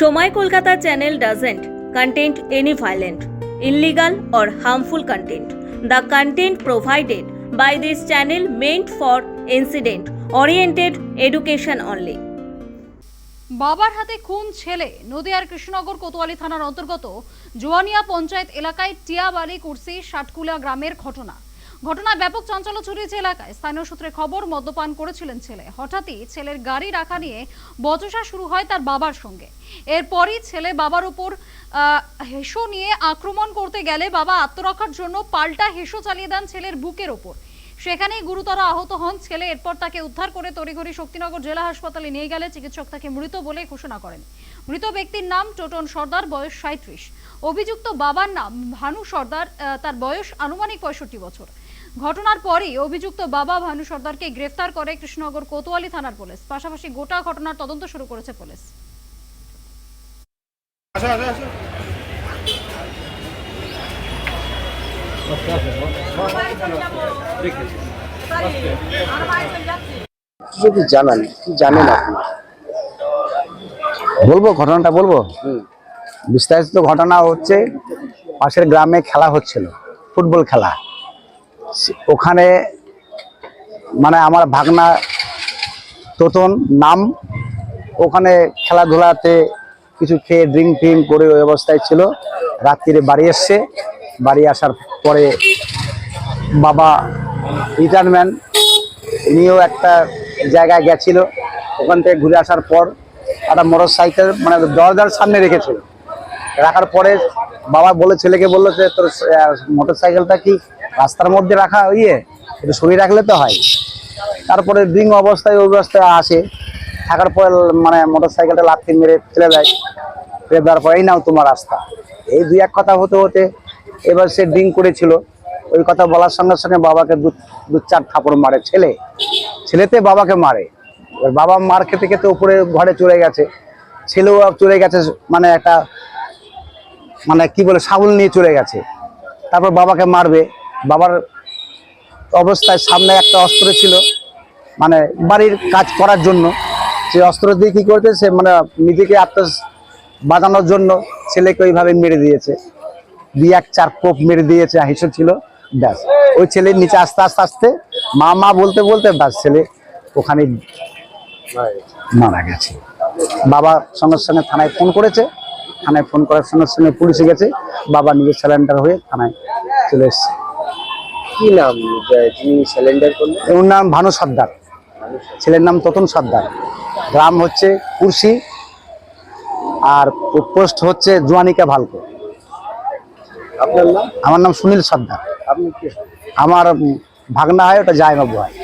সময় Kolkata channel doesn't content any violent illegal or harmful content the content provided by this channel meant for incident oriented education only বাবার হাতে খুন ছেলে, নদীয়ার কৃষ্ণনগর কোতোয়ালি থানার অন্তর্গত জোয়ানিয়া পঞ্চায়েত এলাকায় টিয়াবাড়ি কুর্সি ষাটকুলা গ্রামের ঘটনা। ঘটনায় ব্যাপক চাঞ্চল্য ছড়িয়েছে এলাকায়। স্থানীয় সূত্রে খবর, মদ্যপান করেছিলেন ছেলে। হঠাৎই ছেলের গাড়ি রাখা নিয়ে বচসা শুরু হয় তার বাবার সঙ্গে। এরপরই ছেলে বাবার উপর হেসো নিয়ে আক্রমণ করতে গেলে বাবা আত্মরক্ষার জন্য পাল্টা হেসো চালিয়ে দেন ছেলের বুকের ওপর। সেখানেই গুরুতর আহত হন ছেলে। এরপর তাকে উদ্ধার করে তড়িঘড়ি শক্তিনগর জেলা হাসপাতালে নিয়ে গেলে চিকিৎসক তাকে মৃত বলে ঘোষণা করেন। মৃত ব্যক্তির নাম টোটন সর্দার, বয়স সাঁত্রিশ অভিযুক্ত বাবার নাম ভানু সর্দার তার বয়স আনুমানিক পঁয়ষট্টি বছর। ঘটনার পরই অভিযুক্ত বাবা ভানু সর্দারকে গ্রেফতার করে কৃষ্ণনগর কোতোয়ালি থানার পুলিশ। পাশাপাশি গোটা ঘটনার তদন্ত শুরু করেছে পুলিশ। যদি জানান কি জানেন আপনি? বলব ঘটনাটা বলব? হুম। বিস্তারিত ঘটনা হচ্ছে পাশের গ্রামে খেলা হচ্ছিল ফুটবল খেলা। ওখানে মানে আমার ভাগনা তোতন নাম, ওখানে খেলাধুলাতে কিছু খেয়ে ড্রিঙ্ক ফ্রিঙ্ক করে ওই অবস্থায় ছিল। রাত্রিরে বাড়ি এসছে। বাড়ি আসার পরে বাবা রিটায়ারমেন্ট নিয়েও একটা জায়গায় গেছিল। ওখান থেকে ঘুরে আসার পর একটা মোটর সাইকেল মানে দরজার সামনে রেখেছিল। রাখার পরে বাবা বলে ছেলেকে বলল যে, তোর মোটর সাইকেলটা কি? রাস্তার মধ্যে রাখা ইয়ে একটু সরিয়ে রাখলে তো হয়। তারপরে ড্রিং অবস্থায় ওই অবস্থায় আসে। থাকার পরে মানে মোটর সাইকেলটা লাথি মেরে ফেলে দেয়। ফেলে দেওয়ার পরে, এই নাও তোমার রাস্তা। এই দুই এক কথা হতে হতে এবার সে ড্রিঙ্ক করেছিল। ওই কথা বলার সঙ্গে সঙ্গে বাবাকে দু চার থাপড় মারে। ছেলে, ছেলেতে বাবাকে মারে। এবার বাবা মার খেতে খেতে উপরে ঘরে চলে গেছে। ছেলেও চলে গেছে মানে একটা মানে কি বলে সাবল নিয়ে চলে গেছে। তারপর বাবাকে মারবে। বাবার অবস্থায় সামনে একটা অস্ত্র ছিল মানে বাড়ির কাজ করার জন্য। সে অস্ত্র দিয়ে কি করতে সে মানে নিজেকে আত্ম বাঁচানোর জন্য ছেলেকে ওইভাবে মেরে দিয়েছে। দুই এক চার কোপ মেরে দিয়েছে হিসেব ছিল, ব্যাস। ওই ছেলে নিচে আস্তে আস্তে আস্তে, মা মা বলতে বলতে ব্যাস ছেলে ওখানে মারা গেছে। বাবা সঙ্গে সঙ্গে থানায় ফোন করেছে। থানায় ফোন করার সঙ্গে সঙ্গে পুলিশে গেছে। বাবা নিজের স্যালেন্ডার হয়ে থানায় চলে এসছে। কি নাম? যিনি সিলিন্ডার করলেন? ওর নাম ভানু সর্দার ছেলের নাম ততন সর্দার গ্রাম হচ্ছে কুর্সি আর পোস্ট হচ্ছে জোয়ানিকা ভালকো। আপনার নাম? আমার নাম সুনীল সর্দার আপনি কি? আমার ভাগনা হয় ওটা জায়মাবু হয়।